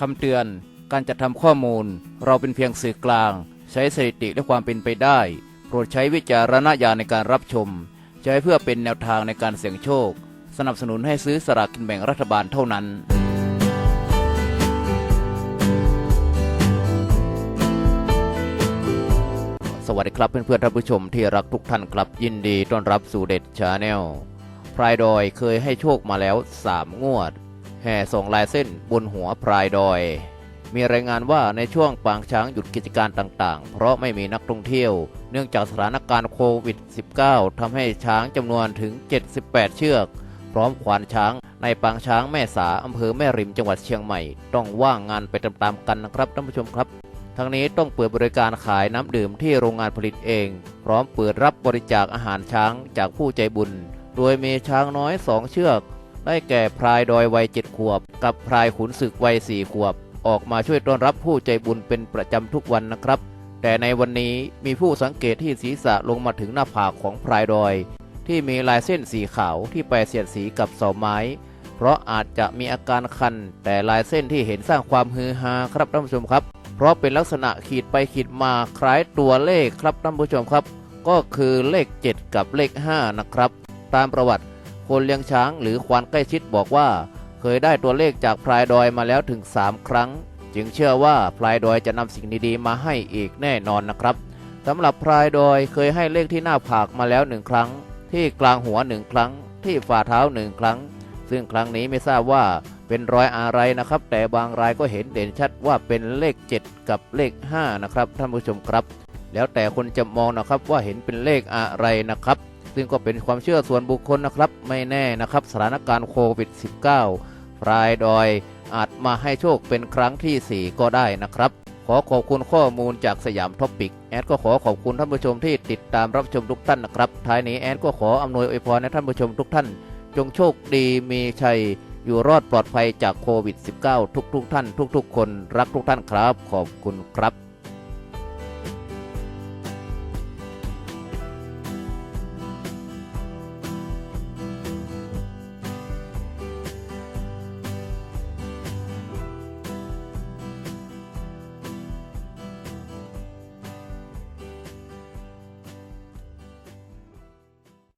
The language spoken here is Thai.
คำเตือน การจัดทำข้อมูล เราเป็นเพียงสื่อกลาง ใช้สถิติและความเป็นไปได้ โปรดใช้วิจารณญาณในการรับชม ใช้เพื่อเป็นแนวทางในการเสี่ยงโชค สนับสนุนให้ซื้อสลากกินแบ่งรัฐบาลเท่านั้นสวัสดีครับเพื่อนๆท่านผู้ชมที่รักทุกท่านครับยินดีต้อนรับสู่เด็ดชาแนลพรายดอยเคยให้โชคมาแล้ว 3 งวด แห่ส่งลายเส้นบนหัวพรายดอย มีรายงานว่าในช่วงปางช้างหยุดกิจการต่างๆ เพราะไม่มีนักท่องเที่ยว เนื่องจากสถานการณ์โควิด -19 ทำให้ช้างจำนวนถึง 78 เชือก พร้อมขวานช้างในปางช้างแม่สาอำเภอแม่ริมจังหวัดเชียงใหม่ ต้องว่างงานไปตามๆกันนะครับท่านผู้ชมครับ ทั้งนี้ต้องเปิดบริการขายน้ำดื่มที่โรงงานผลิตเอง พร้อมเปิดรับบริจาคอาหารช้างจากผู้ใจบุญ โดยมีช้างน้อยสองเชือก ได้แก่พรายดอยวัยเจ็ดขวบ กับพรายขุนศึกวัยสี่ขวบ ออกมาช่วยต้อนรับผู้ใจบุญเป็นประจำทุกวันนะครับ แต่ในวันนี้มีผู้สังเกตที่ศีรษะลงมาถึงหน้าผากของพรายดอย ที่มีลายเส้นสีขาวที่ไปเสียดสีกับเสาไม้ เพราะอาจจะมีอาการคัน แต่ลายเส้นที่เห็นสร้างความฮือฮาครับท่านผู้ชมครับ เพราะเป็นลักษณะขีดไปขีดมาคล้ายตัวเลขครับท่านผู้ชมครับ ก็คือเลข 7 กับเลข 5 นะครับ ตามประวัติ คนเลี้ยงช้างหรือควานใกล้ชิดบอกว่า เคยได้ตัวเลขจากพลายดอยมาแล้วถึง 3 ครั้ง จึงเชื่อว่าพลายดอยจะนำสิ่งดีๆมาให้อีกแน่นอนนะครับสำหรับพลายดอยเคยให้เลขที่หน้าผากมาแล้วหนึ่งครั้ง ที่กลางหัวหนึ่งครั้ง ที่ฝ่าเท้าหนึ่งครั้ง ซึ่งครั้งนี้ไม่ทราบว่าเป็นรอยอะไรนะครับ แต่บางรายก็เห็นเด่นชัดว่าเป็นเลข 7 กับเลข 5 นะครับท่านผู้ชมครับ แล้วแต่คนจะมองนะครับว่าเห็นเป็นเลขอะไรนะครับ ซึ่งก็เป็นความเชื่อส่วนบุคคลนะครับไม่แน่นะครับสถานการณ์โควิด -19 พรายดอยอาจมาให้โชคเป็นครั้งทีสี่ 4 ก็ได้นะครับ ขอขอบคุณข้อมูลจากสยามท็อปปิกแอดก็ขอขอบคุณท่านผู้ชมที่ติดตามรับชมทุกท่านนะครับ ท้ายนี้แอดก็ขออำนวยอวยพรให้ท่านผู้ชมทุกท่าน จงโชคดีมีชัย อยู่รอดปลอดภัยจากโควิด -19 ทุกๆทท่าน ทุก ๆ คนรักทุกท่านครับ ขอบคุณครับ